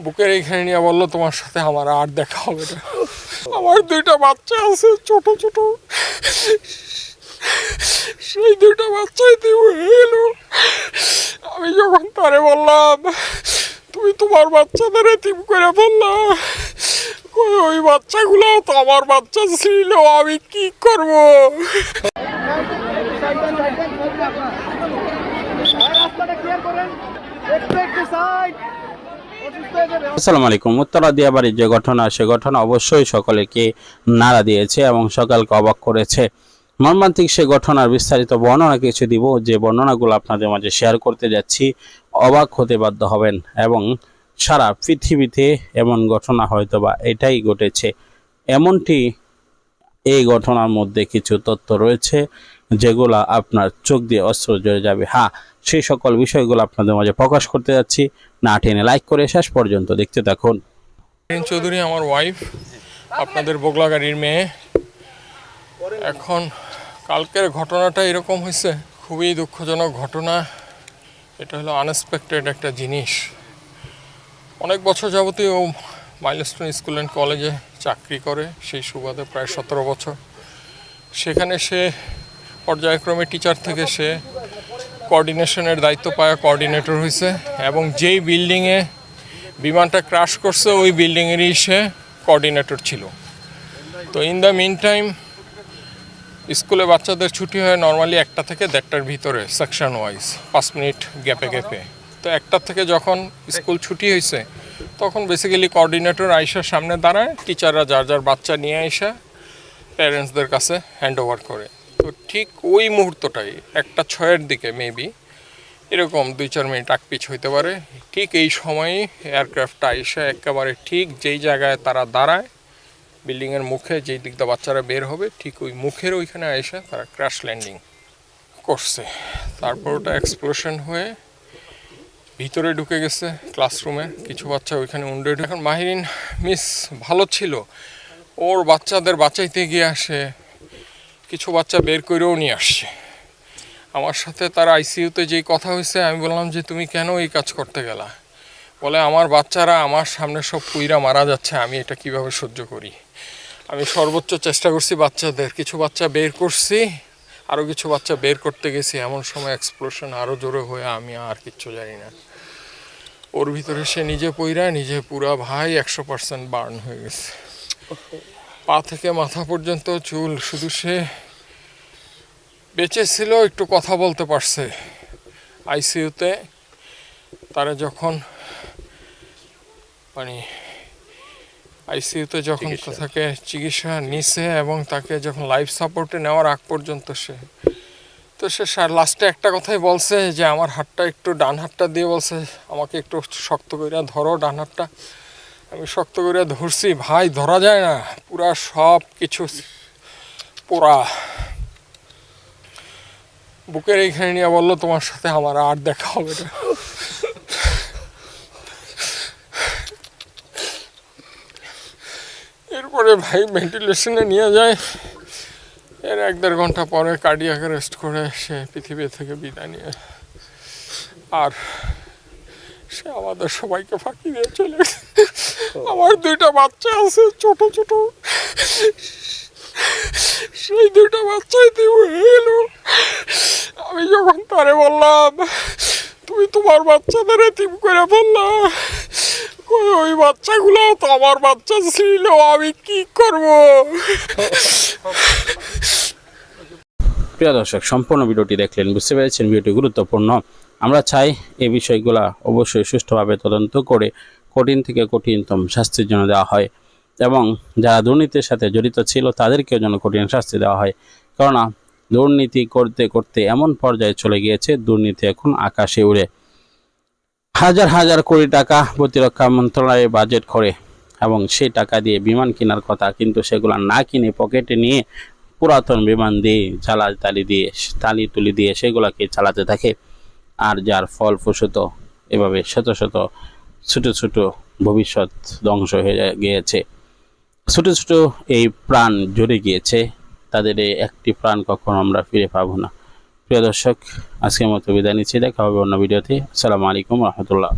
বুকের এইখানে নিয়ে বলল, তোমার সাথে আমার আর দেখা হবে না। আমার দুইটা বাচ্চা আছে, ছোট ছোট। সেই দুইটা বাচ্চাই দিয়ে গেল আমি যখন তারে বললাম, তুমি তোমার বাচ্চাদের এতিম করে বললাম ওই বাচ্চাগুলো তো আমার বাচ্চা ছিল, আমি কি করব? একটু একটু সাইড আসসালামু আলাইকুম। উত্তরা দিয়াবাড়ির যে ঘটনা, সে ঘটনা অবশ্যই সকলকে নাড়া দিয়েছে এবং সকালকে অবাক করেছে। মর্মান্তিক সে ঘটনার বিস্তারিত বর্ণনা কিছু দিব, যে বর্ণনাগুলো আপনাদের মাঝে শেয়ার করতে যাচ্ছি। অবাক হতে বাধ্য হবেন এবং সারা পৃথিবীতে এমন ঘটনা হয়তো বা এটাই ঘটেছে। এমনটি এই ঘটনার মধ্যে কিছু তথ্য রয়েছে। যেগুলা আপনার চোখ দিয়ে অস্ত্র জড়ে যাবে। হ্যাঁ সেই সকল বিষয়গুলো আপনাদের মাঝে প্রকাশ করতে যাচ্ছি। না টেনে লাইক করে শেষ পর্যন্ত দেখতে থাকুন। চৌধুরী আমার ওয়াইফ আপনাদের বগলা গাড়ির মেয়ে। এখন কালকের ঘটনাটা এরকম হয়েছে, খুবই দুঃখজনক ঘটনা। এটা হলো আনএক্সপেক্টেড একটা জিনিস। অনেক বছর যাবতীয় ও মাইলস্টোন স্কুল অ্যান্ড কলেজে চাকরি করে, সেই সুবাদে প্রায় সতেরো বছর। সেখানে সে পর্যায়ক্রমে টিচার থেকে সে কোঅর্ডিনেশনের দায়িত্ব পাওয়া কোঅর্ডিনেটর হয়েছে এবং যেই বিল্ডিংয়ে বিমানটা ক্রাশ করছে, ওই বিল্ডিংয়েরই সে কোঅর্ডিনেটর ছিল। তো ইন দ্য মিন টাইম স্কুলে বাচ্চাদের ছুটি হয় নর্মালি একটা থেকে দেড়টার ভিতরে সেকশন ওয়াইজ পাঁচ মিনিট গ্যাপে গ্যাপে তো একটা থেকে যখন স্কুল ছুটি হয়েছে তখন বেসিক্যালি কোঅর্ডিনেটর আইসার সামনে দাঁড়ায় টিচাররা যার যার বাচ্চা নিয়ে আইসা প্যারেন্টসদের কাছে হ্যান্ড ওভার করে। তো ঠিক ওই মুহূর্তটাই, একটা ছয়ের দিকে মেবি এরকম দুই চার মিনিট আকপিছ হইতে পারে। ঠিক এই সময়ই এয়ারক্রাফটটা এসে একেবারে ঠিক যেই জায়গায় তারা দাঁড়ায় বিল্ডিংয়ের মুখে যেই দিক দিয়ে বাচ্চারা বের হবে, ঠিক ওই মুখের ওইখানে এসে তারা ক্র্যাশ ল্যান্ডিং করছে। তারপর ওটা এক্সপ্লোশন হয়ে ভিতরে ঢুকে গেছে ক্লাসরুমে কিছু বাচ্চা ওইখানে উন্ডে এখন মাহিরিন মিস ভালো ছিল। ওর বাচ্চাদের বাঁচাইতে গিয়ে আসে কিছু বাচ্চা বের করেও নিয়ে আসছে। আমার সাথে তার আইসিইউতে যেই কথা হয়েছে আমি বললাম যে, তুমি কেন এই কাজ করতে গেলা? বলে, আমার বাচ্চারা আমার সামনে সব পুইরা মারা যাচ্ছে, আমি এটা কীভাবে সহ্য করি? আমি সর্বোচ্চ চেষ্টা করছি বাচ্চাদের, কিছু বাচ্চা বের করছি আরও কিছু বাচ্চা বের করতে গেছি, এমন সময় এক্সপ্লোশন আরও জোরে হয়ে আমি আর কিচ্ছু জানি না। ওর ভিতরে সে নিজে পইরা, নিজে পুরা ভাই একশো পার্সেন্ট বার্ন হয়ে গেছে। পা থেকে মাথা পর্যন্ত চুল শুধু সে বেঁচে ছিল একটু কথা বলতে পারছে। আইসিইউতে তারা যখন মানে আইসিইউতে যখন তাকে চিকিৎসা নিছে এবং তাকে যখন লাইফ সাপোর্টে নেওয়ার আগ পর্যন্ত সে তো সে লাস্টে একটা কথাই বলছে যে আমার হাতটা একটু ডান হাতটা দিয়ে বলছে আমাকে একটু শক্ত করে ধরো ডান হাতটা। আমি শক্ত করে ধরছি, ভাই, ধরা যায় না। পুরা সব কিছু পুরা বুকের এইখানে নিয়ে বলল, তোমার সাথে আমার আর দেখা হবে না। এরপরে ভাই ভেন্টিলেশনে নিয়ে যায়। এর এক দেড় ঘণ্টা পরে কার্ডিয়াক রেস্ট করে সে পৃথিবী থেকে বিদায় নিয়ে। আর সে আমাদের সবাইকে ফাঁকি দিয়ে চলে আমার দুইটা বাচ্চা আছে, ছোট ছোট। সেই দুইটা বাচ্চাই দিয়ে এলো আমি যখন তারে বললাম, তুমি তোমার বাচ্চাদের এতিম করে বললা? ওই বাচ্চাগুলো তো আমার বাচ্চা ছিল, আমি কি করব? প্রিয় দর্শক, সম্পূর্ণ ভিডিওটি দেখলেন বুঝতে পেরেছেন, ভিডিওটি গুরুত্বপূর্ণ। আমরা চাই এই বিষয়গুলো অবশ্যই সুষ্ঠুভাবে তদন্ত করে কঠিন থেকে কঠিনতম শাস্তির জন্য দেওয়া হয়। এবং যারা দুর্নীতির সাথে জড়িত ছিল, তাদেরকেও যেন কঠিন শাস্তি দেওয়া হয়। কেননা, দুর্নীতি করতে করতে এমন পর্যায়ে চলে গিয়েছে, দুর্নীতি এখন আকাশে উড়ে। হাজার হাজার কোটি টাকা প্রতিরক্ষা মন্ত্রণালয়ে বাজেট করে এবং সেই টাকা দিয়ে বিমান কেনার কথা, কিন্তু সেগুলো না কিনে পকেটে নিয়ে পুরাতন বিমান দিয়ে জ্বালা তালি দিয়ে, তালি তুলি দিয়ে সেগুলোকে চালাতে থাকে। আর যার ফল প্রসূত এভাবে শত শত ছোট ছোট ভবিষ্যৎ ধ্বংস হয়ে গিয়েছে। ছোট ছোট এই প্রাণ জড়ে গিয়েছে, তাদের একটি প্রাণ কখনো আমরা ফিরে পাব না। প্রিয় দর্শক, আজকের মতো বিদায় নিচ্ছি। দেখা হবে অন্য ভিডিওতে। আসসালামু আলাইকুম রহমতুল্লাহ।